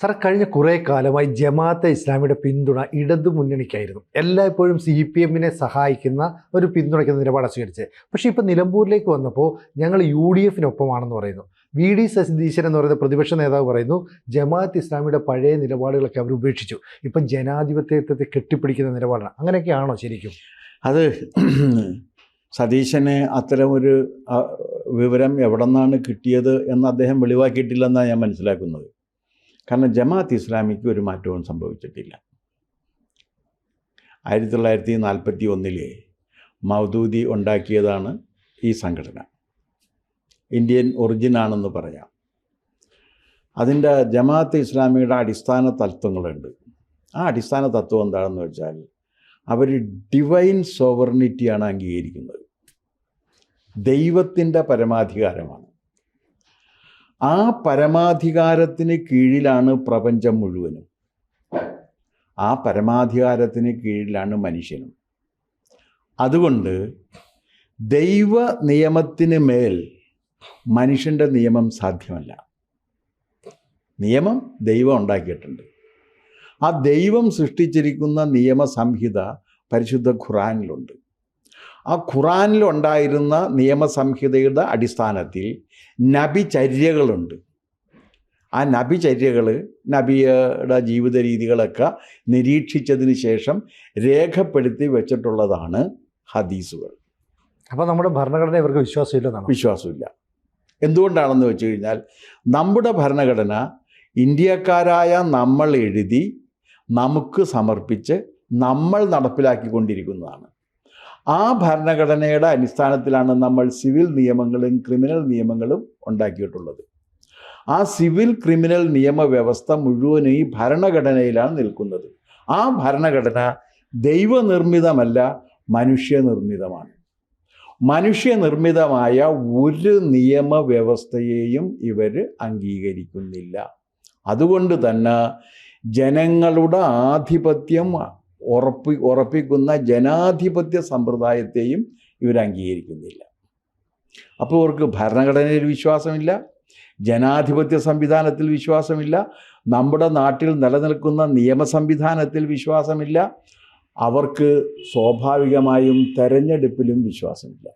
Sir കഴിഞ്ഞ കുറേ കാലമായി ജമാഅത്തെ ഇസ്ലാമിയുടെ പിന്തുണ ഇടതു മുന്നണിക്കായിരുന്നു എല്ലായ്പ്പോഴും സി പി എമ്മിനെ സഹായിക്കുന്ന ഒരു പിന്തുണയ്ക്കുന്ന നിലപാട് സ്വീകരിച്ച് പക്ഷേ ഇപ്പോൾ നിലമ്പൂരിലേക്ക് വന്നപ്പോൾ ഞങ്ങൾ യു ഡി എഫിനൊപ്പമാണെന്ന് പറയുന്നു. വി ഡി സതീശൻ എന്ന് പറയുന്ന പ്രതിപക്ഷ നേതാവ് പറയുന്നു ജമാഅത്ത് ഇസ്ലാമിയുടെ പഴയ നിലപാടുകളൊക്കെ അവർ ഉപേക്ഷിച്ചു. ഇപ്പം ജനാധിപത്യത്തെ കെട്ടിപ്പിടിക്കുന്ന നിലപാടാണ്. അങ്ങനെയൊക്കെയാണോ ശരിക്കും? അത് സതീശന് അത്തരമൊരു വിവരം എവിടെ നിന്നാണ് കിട്ടിയത് എന്ന് അദ്ദേഹം വെളിവാക്കിയിട്ടില്ലെന്നാണ് ഞാൻ മനസ്സിലാക്കുന്നത്. കാരണം ജമാഅത്ത് ഇസ്ലാമിക്ക് ഒരു മാറ്റവും സംഭവിച്ചിട്ടില്ല. ആയിരത്തി തൊള്ളായിരത്തി നാൽപ്പത്തി ഒന്നിലെ മൗദൂദി ഉണ്ടാക്കിയതാണ് ഈ സംഘടന. ഇന്ത്യൻ ഒറിജിനാണെന്ന് പറയാം. അതിന്റെ ജമാഅത്ത് ഇസ്ലാമിയുടെ അടിസ്ഥാന തത്വങ്ങളുണ്ട്. ആ അടിസ്ഥാന തത്വം എന്താണെന്ന് വെച്ചാൽ അവർ ഡിവൈൻ സോവർണിറ്റിയാണ് അംഗീകരിക്കുന്നത്. ദൈവത്തിന്റെ പരമാധികാരമാണ്. ആ പരമാധികാരത്തിന് കീഴിലാണ് പ്രപഞ്ചം മുഴുവനും. ആ പരമാധികാരത്തിന് കീഴിലാണ് മനുഷ്യനും. അതുകൊണ്ട് ദൈവ നിയമത്തിന് മേൽ മനുഷ്യന്റെ നിയമം സാധ്യമല്ല. നിയമം ദൈവം ഉണ്ടാക്കിയിട്ടുണ്ട്. ആ ദൈവം സൃഷ്ടിച്ചിരിക്കുന്ന നിയമസംഹിത പരിശുദ്ധ ഖുറാനിലുണ്ട്. ആ ഖുറാനിലുണ്ടായിരുന്ന നിയമസംഹിതയുടെ അടിസ്ഥാനത്തിൽ നബിചര്യകളുണ്ട്. ആ നബിചര്യകൾ നബിയുടെ ജീവിത രീതികളൊക്കെ നിരീക്ഷിച്ചതിന് ശേഷം രേഖപ്പെടുത്തി വെച്ചിട്ടുള്ളതാണ് ഹദീസുകൾ. അപ്പോൾ നമ്മുടെ ഭരണഘടന ഇവർക്ക് വിശ്വാസമില്ലെന്നാണ്? വിശ്വാസമില്ല. എന്തുകൊണ്ടാണെന്ന് വെച്ച് കഴിഞ്ഞാൽ നമ്മുടെ ഭരണഘടന ഇന്ത്യക്കാരായ നമ്മൾ എഴുതി നമുക്ക് സമർപ്പിച്ച് നമ്മൾ നടപ്പിലാക്കിക്കൊണ്ടിരിക്കുന്നതാണ്. ആ ഭരണഘടനയുടെ അടിസ്ഥാനത്തിലാണ് നമ്മൾ സിവിൽ നിയമങ്ങളും ക്രിമിനൽ നിയമങ്ങളും ഉണ്ടാക്കിയിട്ടുള്ളത്. ആ സിവിൽ ക്രിമിനൽ നിയമവ്യവസ്ഥ മുഴുവനും ഈ ഭരണഘടനയിലാണ് നിൽക്കുന്നത്. ആ ഭരണഘടന ദൈവനിർമ്മിതമല്ല മനുഷ്യനിർമ്മിതമാണ്. മനുഷ്യനിർമ്മിതമായ ഒരു നിയമവ്യവസ്ഥയെയും ഇവർ അംഗീകരിക്കുന്നില്ല. അതുകൊണ്ട് തന്നെ ജനങ്ങളുടെ ആധിപത്യം ഉറപ്പി ഉറപ്പിക്കുന്ന ജനാധിപത്യ സമ്പ്രദായത്തെയും ഇവർ അംഗീകരിക്കുന്നില്ല. അപ്പോൾ അവർക്ക് ഭരണഘടനയിൽ വിശ്വാസമില്ല ജനാധിപത്യ സംവിധാനത്തിൽ വിശ്വാസമില്ല നമ്മുടെ നാട്ടിൽ നിലനിൽക്കുന്ന നിയമ സംവിധാനത്തിൽ വിശ്വാസമില്ല അവർക്ക് സ്വാഭാവികമായും തെരഞ്ഞെടുപ്പിലും വിശ്വാസമില്ല.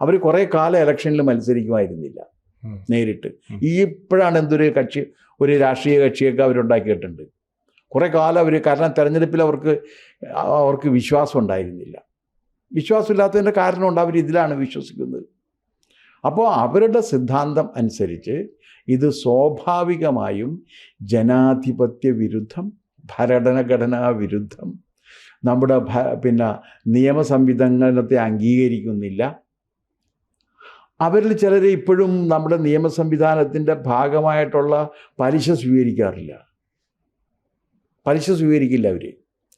അവർ കുറേ കാലം ഇലക്ഷനിൽ മത്സരിക്കുമായിരുന്നില്ല നേരിട്ട്. ഈ ഇപ്പോഴാണ് എന്തൊരു കക്ഷി ഒരു രാഷ്ട്രീയ കക്ഷിയൊക്കെ അവരുണ്ടാക്കിയിട്ടുണ്ട്. കുറേ കാലം അവർ കാരണം തെരഞ്ഞെടുപ്പിൽ അവർക്ക് അവർക്ക് വിശ്വാസം ഉണ്ടായിരുന്നില്ല. വിശ്വാസമില്ലാത്തതിന്റെ കാരണമുണ്ട് അവർ ഇതിലാണ് വിശ്വസിക്കുന്നത്. അപ്പോൾ അവരുടെ സിദ്ധാന്തം അനുസരിച്ച് ഇത് സ്വാഭാവികമായും ജനാധിപത്യ വിരുദ്ധം ഭരണഘടനാ വിരുദ്ധം നമ്മുടെ പിന്നെ നിയമ സംവിധാനത്തെ അംഗീകരിക്കുന്നില്ല. അവരിൽ ചിലർ ഇപ്പോഴും നമ്മുടെ നിയമ സംവിധാനത്തിന്റെ ഭാഗമായിട്ടുള്ള പലിശ സ്വീകരിക്കാറില്ല. പലിശ സ്വീകരിക്കില്ല അവർ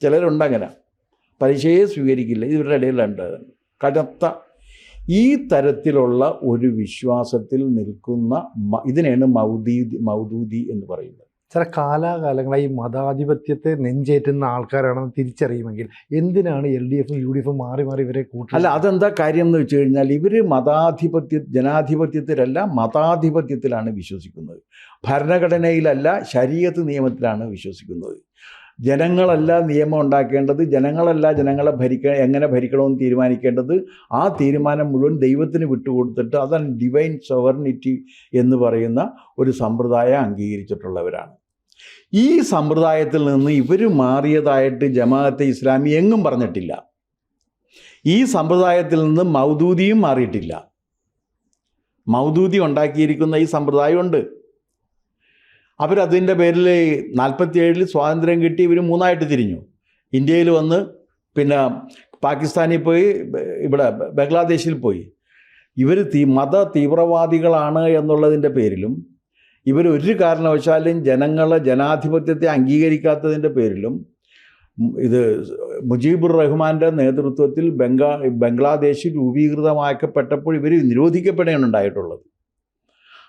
ചിലരുണ്ട് അങ്ങനെ. പലിശയെ സ്വീകരിക്കില്ല. ഇവരുടെ ഇടയിലുണ്ട് കനത്ത ഈ തരത്തിലുള്ള ഒരു വിശ്വാസത്തിൽ നിൽക്കുന്ന ഇതിനെയാണ് മൗദീദി മൗദൂദി എന്ന് പറയുന്നത്. ചില കാലാകാലങ്ങളായി മതാധിപത്യത്തെ നെഞ്ചേറ്റുന്ന ആൾക്കാരാണെന്ന് തിരിച്ചറിയുമെങ്കിൽ എന്തിനാണ് എൽ ഡി എഫും യു ഡി എഫും മാറി മാറി ഇവരെ കൂട്ടി അല്ല അതെന്താ കാര്യം എന്ന് വെച്ച് കഴിഞ്ഞാൽ ഇവർ മതാധിപത്യ ജനാധിപത്യത്തിലല്ല മതാധിപത്യത്തിലാണ് വിശ്വസിക്കുന്നത്. ഭരണഘടനയിലല്ല ശരീരത്ത് നിയമത്തിലാണ് വിശ്വസിക്കുന്നത്. ജനങ്ങളല്ല നിയമം ഉണ്ടാക്കേണ്ടത് ജനങ്ങളല്ല ജനങ്ങളെ ഭരിക്ക എങ്ങനെ ഭരിക്കണമെന്ന് തീരുമാനിക്കേണ്ടത് ആ തീരുമാനം മുഴുവൻ ദൈവത്തിന് വിട്ടുകൊടുത്തിട്ട് അതാണ് ഡിവൈൻ സവർണിറ്റി എന്ന് പറയുന്ന ഒരു സമ്പ്രദായം അംഗീകരിച്ചിട്ടുള്ളവരാണ്. ഈ സമ്പ്രദായത്തിൽ നിന്ന് ഇവർ മാറിയതായിട്ട് ജമാഅത്തെ ഇസ്ലാമി എങ്ങും പറഞ്ഞിട്ടില്ല. ഈ സമ്പ്രദായത്തിൽ നിന്ന് മൗദൂദിയും മാറിയിട്ടില്ല. മൗദൂദി ഉണ്ടാക്കിയിരിക്കുന്ന ഈ സമ്പ്രദായമുണ്ട് അവരതിന്റെ പേരിൽ നാൽപ്പത്തിയേഴിൽ സ്വാതന്ത്ര്യം കിട്ടി ഇവർ മൂന്നായിട്ട് തിരിഞ്ഞു. ഇന്ത്യയിൽ വന്ന് പിന്നെ പാകിസ്ഥാനിൽ പോയി ഇവിടെ ബംഗ്ലാദേശിൽ പോയി. ഇവർ തീ മത തീവ്രവാദികളാണ് എന്നുള്ളതിന്റെ പേരിലും ഇവർ ഒരു കാരണവശാലും ജനങ്ങളെ ജനാധിപത്യത്തെ അംഗീകരിക്കാത്തതിന്റെ പേരിലും ഇത് മുജീബുർ റഹ്മാന്റെ നേതൃത്വത്തിൽ ബംഗാ ബംഗ്ലാദേശിൽ രൂപീകൃതമാക്കപ്പെട്ടപ്പോൾ ഇവർ നിരോധിക്കപ്പെടുകയാണ് ഉണ്ടായിട്ടുള്ളത്.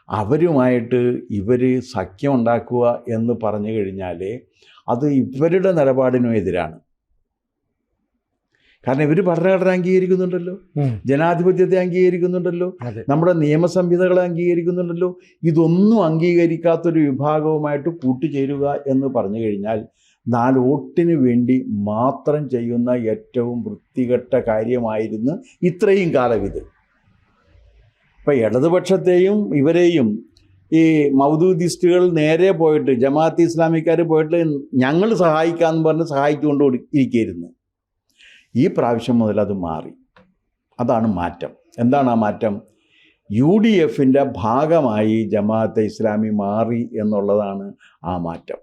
അവരുമായിട്ട് ഇവർ സഖ്യം ഉണ്ടാക്കുക എന്ന് പറഞ്ഞു കഴിഞ്ഞാൽ അത് ഇവരുടെ നിലപാടിനും എതിരാണ്. കാരണം ഇവർ ഭരണഘടന അംഗീകരിക്കുന്നുണ്ടല്ലോ. ജനാധിപത്യത്തെ അംഗീകരിക്കുന്നുണ്ടല്ലോ. നമ്മുടെ നിയമസംഹിതകളെ അംഗീകരിക്കുന്നുണ്ടല്ലോ. ഇതൊന്നും അംഗീകരിക്കാത്തൊരു വിഭാഗവുമായിട്ട് കൂട്ടുചേരുക എന്ന് പറഞ്ഞു കഴിഞ്ഞാൽ നാല് വോട്ടിന് വേണ്ടി മാത്രം ചെയ്യുന്ന ഏറ്റവും വൃത്തികെട്ട കാര്യമായിരുന്നു ഇത്രയും കാലം ഇത്. ഇപ്പം ഇടതുപക്ഷത്തെയും ഇവരെയും ഈ മൗദൂദിസ്റ്റുകൾ നേരെ പോയിട്ട് ജമാഅത്ത് ഇസ്ലാമിക്കാർ പോയിട്ട് ഞങ്ങൾ സഹായിക്കാമെന്ന് പറഞ്ഞ് സഹായിച്ചുകൊണ്ട് ഇരിക്കുകയായിരുന്നു ഈ പ്രാവശ്യം മുതൽ അത് മാറി. അതാണ് മാറ്റം. എന്താണ് ആ മാറ്റം? യു ഡി എഫിന്റെ ഭാഗമായി ജമാഅത്തെ ഇസ്ലാമി മാറി എന്നുള്ളതാണ് ആ മാറ്റം.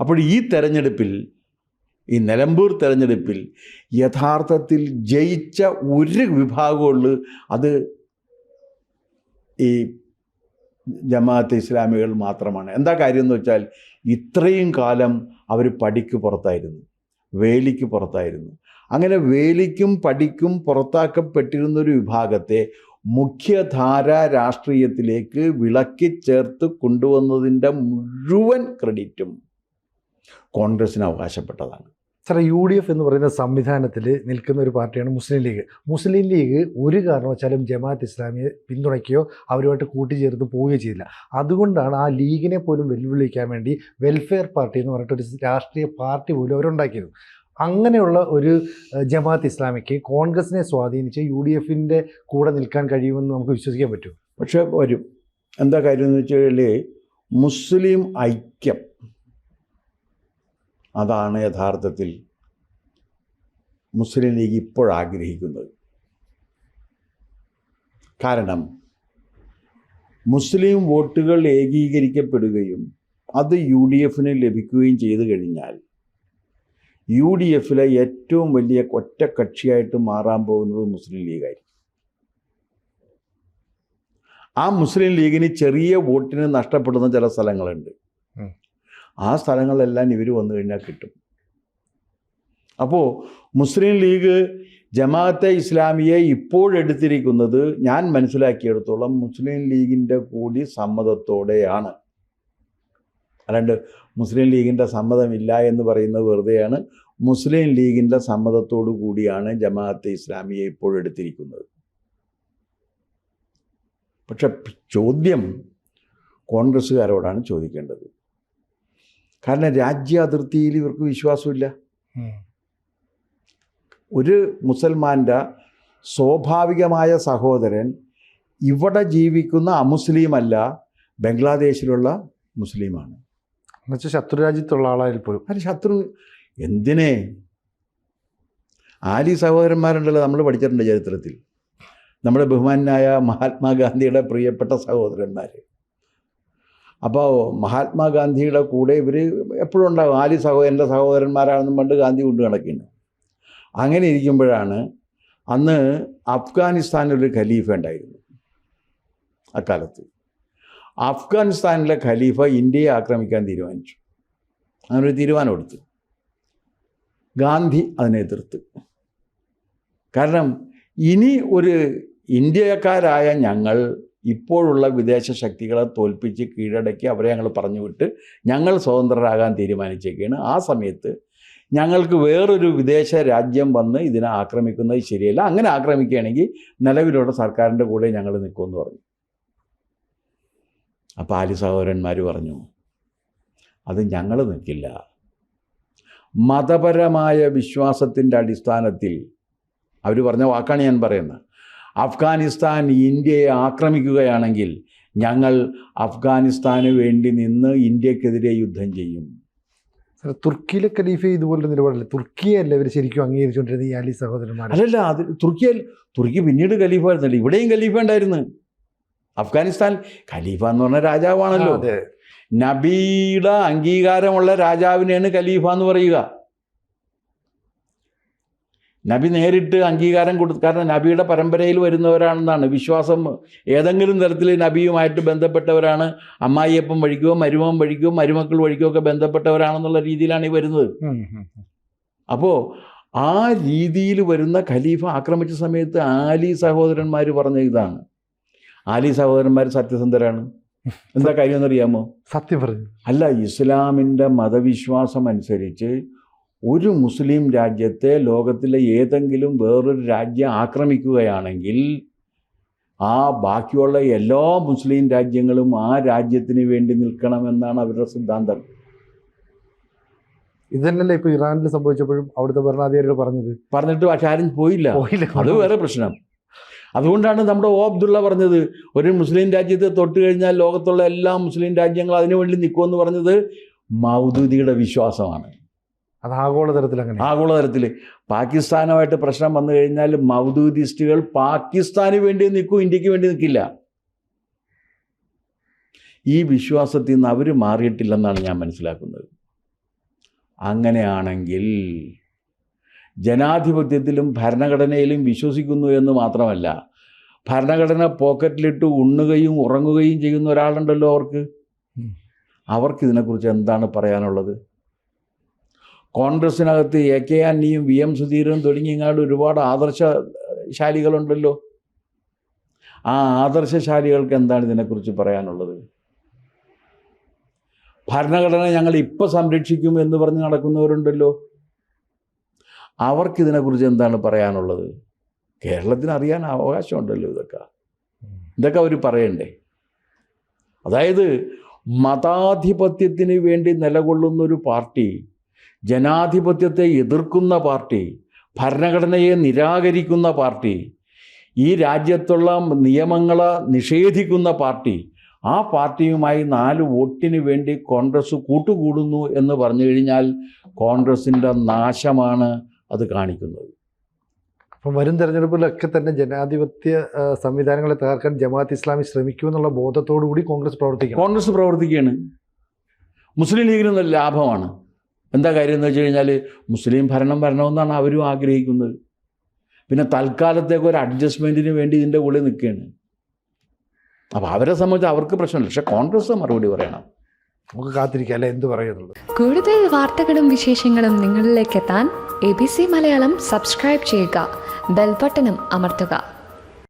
അപ്പോൾ ഈ തെരഞ്ഞെടുപ്പിൽ ഈ നിലമ്പൂർ തെരഞ്ഞെടുപ്പിൽ യഥാർത്ഥത്തിൽ ജയിച്ച ഒരു വിഭാഗമുള്ളൂ അത് ഈ ജമാഅത്ത് ഇസ്ലാമികൾ മാത്രമാണ്. എന്താ കാര്യം എന്ന് വെച്ചാൽ ഇത്രയും കാലം അവർ പടിക്ക് പുറത്തായിരുന്നു. വേലിക്ക് പുറത്തായിരുന്നു. അങ്ങനെ വേലിക്കും പടിക്കും പുറത്താക്കപ്പെട്ടിരുന്ന ഒരു വിഭാഗത്തെ മുഖ്യധാര രാഷ്ട്രീയത്തിലേക്ക് വിളക്കി ചേർത്ത് കൊണ്ടുവന്നതിന്റെ മുഴുവൻ ക്രെഡിറ്റും കോൺഗ്രസ്സിന് അവകാശപ്പെട്ടതാണ്. സാറേ യു ഡി എഫ് എന്ന് പറയുന്ന സംവിധാനത്തിൽ നിൽക്കുന്ന ഒരു പാർട്ടിയാണ് മുസ്ലിം ലീഗ്. മുസ്ലിം ലീഗ് ഒരു കാരണവശാലും ജമാഅത്ത് ഇസ്ലാമിയെ പിന്തുണയ്ക്കുകയോ അവരുമായിട്ട് കൂട്ടിച്ചേർത്ത് പോവുകയോ ചെയ്തില്ല അതുകൊണ്ടാണ് ആ ലീഗിനെ പോലും വെല്ലുവിളിക്കാൻ വേണ്ടി വെൽഫെയർ പാർട്ടി എന്ന് പറഞ്ഞിട്ടൊരു രാഷ്ട്രീയ പാർട്ടി പോലും അവരുണ്ടാക്കിയത്. അങ്ങനെയുള്ള ഒരു ജമാഅത്ത് ഇസ്ലാമിക്ക് കോൺഗ്രസിനെ സ്വാധീനിച്ച് യു ഡി എഫിന്റെ കൂടെ നിൽക്കാൻ കഴിയുമെന്ന് നമുക്ക് വിശ്വസിക്കാൻ പറ്റും പക്ഷേ വരും. എന്താ കാര്യം എന്ന് വെച്ചാൽ മുസ്ലിം ഐക്യം അതാണ് യഥാർത്ഥത്തിൽ മുസ്ലിം ലീഗ് ഇപ്പോഴാഗ്രഹിക്കുന്നത് കാരണം മുസ്ലിം വോട്ടുകൾ ഏകീകരിക്കപ്പെടുകയും അത് യു ഡി എഫിന് ലഭിക്കുകയും ചെയ്തു കഴിഞ്ഞാൽ യു ഡി എഫിലെ ഏറ്റവും വലിയ ഒറ്റ കക്ഷിയായിട്ട് മാറാൻ പോകുന്നത് മുസ്ലിം ലീഗായിരിക്കും ആ മുസ്ലിം ലീഗിന് ചെറിയ വോട്ടിന് നഷ്ടപ്പെടുന്ന ചില സ്ഥലങ്ങളുണ്ട്. ആ സ്ഥലങ്ങളിലെല്ലാം ഇവർ വന്നു കഴിഞ്ഞാൽ കിട്ടും. അപ്പോൾ മുസ്ലിം ലീഗ് ജമാഅത്തെ ഇസ്ലാമിയെ ഇപ്പോഴെടുത്തിരിക്കുന്നത് ഞാൻ മനസ്സിലാക്കിയെടുത്തോളം മുസ്ലിം ലീഗിന്റെ കൂടി സമ്മതത്തോടെയാണ്. അല്ലാണ്ട് മുസ്ലിം ലീഗിന്റെ സമ്മതമില്ല എന്ന് പറയുന്നത് വെറുതെയാണ്. മുസ്ലിം ലീഗിന്റെ സമ്മതത്തോടു കൂടിയാണ് ജമാഅത്തെ ഇസ്ലാമിയെ ഇപ്പോഴെടുത്തിരിക്കുന്നത്. പക്ഷെ ചോദ്യം കോൺഗ്രസ്സുകാരോടാണ് ചോദിക്കേണ്ടത്. കാരണം രാജ്യ അതിർത്തിയിൽ ഇവർക്ക് വിശ്വാസമില്ല. ഒരു മുസൽമാന്റെ സ്വാഭാവികമായ സഹോദരൻ ഇവിടെ ജീവിക്കുന്ന അമുസ്ലിം അല്ല ബംഗ്ലാദേശിലുള്ള മുസ്ലിമാണ്. എന്നുവെച്ചാൽ ശത്രു രാജ്യത്തുള്ള ആളായാൽ പോലും. അത് ശത്രു എന്തിനെ? ആലി സഹോദരന്മാരുണ്ടല്ലോ നമ്മൾ പഠിച്ചിട്ടുണ്ട് ചരിത്രത്തിൽ. നമ്മുടെ ബഹുമാനായ മഹാത്മാഗാന്ധിയുടെ പ്രിയപ്പെട്ട സഹോദരന്മാർ അപ്പോൾ മഹാത്മാഗാന്ധിയുടെ കൂടെ ഇവർ എപ്പോഴും ഉണ്ടാകും. ആലി സഹോദരന്റെ സഹോദരന്മാരാണെന്നും പണ്ട് ഗാന്ധി കൊണ്ട് നടക്കുന്നു. അങ്ങനെ ഇരിക്കുമ്പോഴാണ് അന്ന് അഫ്ഗാനിസ്ഥാനിലൊരു ഖലീഫ ഉണ്ടായിരുന്നു അക്കാലത്ത്. അഫ്ഗാനിസ്ഥാനിലെ ഖലീഫ ഇന്ത്യയെ ആക്രമിക്കാൻ തീരുമാനിച്ചു. അങ്ങനൊരു ഒരു തീരുമാനം എടുത്തു. ഗാന്ധി അതിനെ എതിർത്ത്. കാരണം ഇനി ഒരു ഇന്ത്യക്കാരായ ഞങ്ങൾ ഇപ്പോഴുള്ള വിദേശ ശക്തികളെ തോൽപ്പിച്ച് കീഴടക്കി അവരെ ഞങ്ങൾ പറഞ്ഞു വിട്ട് ഞങ്ങൾ സ്വതന്ത്രരാകാൻ തീരുമാനിച്ചേക്കാണ്. ആ സമയത്ത് ഞങ്ങൾക്ക് വേറൊരു വിദേശ രാജ്യം വന്ന് ഇതിനെ ആക്രമിക്കുന്നത് ശരിയല്ല. അങ്ങനെ ആക്രമിക്കുകയാണെങ്കിൽ നിലവിലുള്ള സർക്കാരിന്റെ കൂടെ ഞങ്ങൾ നിൽക്കുമെന്ന് പറഞ്ഞു. അപ്പോൾ ആലി സഹോദരന്മാർ പറഞ്ഞു അത് ഞങ്ങൾ നിൽക്കില്ല. മതപരമായ വിശ്വാസത്തിന്റെ അടിസ്ഥാനത്തിൽ അവർ പറഞ്ഞ വാക്കാണ് ഞാൻ പറയുന്നത്. അഫ്ഗാനിസ്ഥാൻ ഇന്ത്യയെ ആക്രമിക്കുകയാണെങ്കിൽ ഞങ്ങൾ അഫ്ഗാനിസ്ഥാന് വേണ്ടി നിന്ന് ഇന്ത്യക്കെതിരെ യുദ്ധം ചെയ്യും. തുർക്കിയിലെ ഖലീഫ ഇതുപോലൊരു നിലപാടല്ലേ? തുർക്കിയല്ല ഇവർ ശരിക്കും അംഗീകരിച്ചുകൊണ്ടിരുന്നത് ഈ അലി സഹോദരന്മാർ അല്ലല്ല അത് തുർക്കിയിൽ തുർക്കി പിന്നീട് ഖലീഫ ആയിരുന്നല്ലോ ഇവിടെയും ഖലീഫ ഉണ്ടായിരുന്നു അഫ്ഗാനിസ്ഥാൻ ഖലീഫ എന്ന് പറഞ്ഞ രാജാവാണല്ലോ. നബിയുടെ അംഗീകാരമുള്ള രാജാവിനെയാണ് ഖലീഫ എന്ന് പറയുക. നബി നേരിട്ട് അംഗീകാരം കൊടുത്തു കാരണം നബിയുടെ പരമ്പരയിൽ വരുന്നവരാണെന്നാണ് വിശ്വാസം. ഏതെങ്കിലും തരത്തിൽ നബിയുമായിട്ട് ബന്ധപ്പെട്ടവരാണ്. അമ്മായിയപ്പം വഴിക്കോ മരുമം വഴിക്കോ മരുമക്കൾ വഴിക്കോ ഒക്കെ ബന്ധപ്പെട്ടവരാണെന്നുള്ള രീതിയിലാണ് ഈ വരുന്നത്. അപ്പോൾ ആ രീതിയിൽ വരുന്ന ഖലീഫ ആക്രമിച്ച സമയത്ത് ആലി സഹോദരന്മാർ പറഞ്ഞ ഇതാണ്. ആലി സഹോദരന്മാർ സത്യസന്ധരാണ്. എന്താ കാര്യം എന്നറിയാമോ? സത്യം പറഞ്ഞു. അല്ല ഇസ്ലാമിന്റെ മതവിശ്വാസം അനുസരിച്ച് ഒരു മുസ്ലിം രാജ്യത്തെ ലോകത്തിലെ ഏതെങ്കിലും വേറൊരു രാജ്യം ആക്രമിക്കുകയാണെങ്കിൽ ആ ബാക്കിയുള്ള എല്ലാ മുസ്ലിം രാജ്യങ്ങളും ആ രാജ്യത്തിന് വേണ്ടി നിൽക്കണമെന്നാണ് അവരുടെ സിദ്ധാന്തം. ഇത് തന്നെയല്ലേ ഇപ്പൊ ഇറാനിൽ സംഭവിച്ചപ്പോഴും അവിടുത്തെ ഭരണാധികാരികൾ പറഞ്ഞത്? പറഞ്ഞിട്ട് പക്ഷെ ആരും പോയില്ല. പോയില്ല. അത് വേറെ പ്രശ്നം. അതുകൊണ്ടാണ് നമ്മുടെ ഓ അബ്ദുള്ള പറഞ്ഞത് ഒരു മുസ്ലിം രാജ്യത്തെ തൊട്ട് കഴിഞ്ഞാൽ ലോകത്തുള്ള എല്ലാ മുസ്ലിം രാജ്യങ്ങളും അതിനു വേണ്ടി നിൽക്കുമെന്ന് പറഞ്ഞത് മൗദൂദിയുടെ വിശ്വാസമാണ്. അത് ആഗോളതലത്തിൽ അങ്ങനെ ആഗോളതലത്തിൽ പാകിസ്ഥാനുമായിട്ട് പ്രശ്നം വന്നു കഴിഞ്ഞാൽ മൗദൂദിസ്റ്റുകൾ പാകിസ്ഥാന് വേണ്ടി നിൽക്കും ഇന്ത്യയ്ക്ക് വേണ്ടി നിൽക്കില്ല. ഈ വിശ്വാസത്തിൽ നിന്ന് അവർ മാറിയിട്ടില്ലെന്നാണ് ഞാൻ മനസ്സിലാക്കുന്നത്. അങ്ങനെയാണെങ്കിൽ ജനാധിപത്യത്തിലും ഭരണഘടനയിലും വിശ്വസിക്കുന്നു എന്ന് മാത്രമല്ല ഭരണഘടന പോക്കറ്റിലിട്ട് ഉണ്ണുകയും ഉറങ്ങുകയും ചെയ്യുന്ന ഒരാളുണ്ടല്ലോ അവർക്ക്. അവർക്ക് ഇതിനെക്കുറിച്ച് എന്താണ് പറയാനുള്ളത്? കോൺഗ്രസിനകത്ത് എ കെ ആന്റിയും വി എം സുധീരനും തുടങ്ങിയങ്ങാണ്ട് ഒരുപാട് ആദർശശാലികളുണ്ടല്ലോ ആ ആദർശശാലികൾക്ക് എന്താണ് ഇതിനെക്കുറിച്ച് പറയാനുള്ളത്? ഭരണഘടന ഞങ്ങൾ ഇപ്പം സംരക്ഷിക്കും എന്ന് പറഞ്ഞ് നടക്കുന്നവരുണ്ടല്ലോ. അവർക്കിതിനെക്കുറിച്ച് എന്താണ് പറയാനുള്ളത്? കേരളത്തിന് അറിയാൻ അവകാശമുണ്ടല്ലോ ഇതൊക്കെ. ഇതൊക്കെ അവർ പറയണ്ടേ? അതായത് മതാധിപത്യത്തിന് വേണ്ടി നിലകൊള്ളുന്ന ഒരു പാർട്ടി ജനാധിപത്യത്തെ എതിർക്കുന്ന പാർട്ടി ഭരണഘടനയെ നിരാകരിക്കുന്ന പാർട്ടി ഈ രാജ്യത്തുള്ള നിയമങ്ങളെ നിഷേധിക്കുന്ന പാർട്ടി ആ പാർട്ടിയുമായി നാല് വോട്ടിന് വേണ്ടി കോൺഗ്രസ് കൂട്ടുകൂടുന്നു എന്ന് പറഞ്ഞു കഴിഞ്ഞാൽ കോൺഗ്രസിന്റെ നാശമാണ് അത് കാണിക്കുന്നത്. അപ്പം വരും തെരഞ്ഞെടുപ്പിലൊക്കെ തന്നെ ജനാധിപത്യ സംവിധാനങ്ങളെ തകർക്കാൻ ജമാഅത്ത് ഇസ്ലാമി ശ്രമിക്കുമെന്നുള്ള ബോധത്തോടു കൂടി കോൺഗ്രസ് പ്രവർത്തിക്കണം. കോൺഗ്രസ് പ്രവർത്തിക്കുകയാണ്. മുസ്ലിം ലീഗിന് ലാഭമാണ്. എന്താ കാര്യം എന്ന് വെച്ച് കഴിഞ്ഞാൽ മുസ്ലിം ഭരണം വരണമെന്നാണ് അവരും ആഗ്രഹിക്കുന്നത്. പിന്നെ തൽക്കാലത്തേക്ക് ഒരു അഡ്ജസ്റ്റ്മെന്റിന് വേണ്ടി ഇതിന്റെ കൂടെ നിൽക്കുകയാണ്. അപ്പോൾ അവരെ സംബന്ധിച്ച് അവർക്ക് പ്രശ്നമില്ല. പക്ഷേ കോൺഗ്രസ് മറുപടി പറയണം. നമുക്ക് കാത്തിരിക്കാം. അല്ലെ? എന്ത് പറയുന്നുള്ളൂ കൂടുതൽ വാർത്തകളും വിശേഷങ്ങളും നിങ്ങളിലേക്ക് എത്താൻ A B C Malayalam subscribe ചെയ്യുക. ബെൽബട്ടനും അമർത്തുക.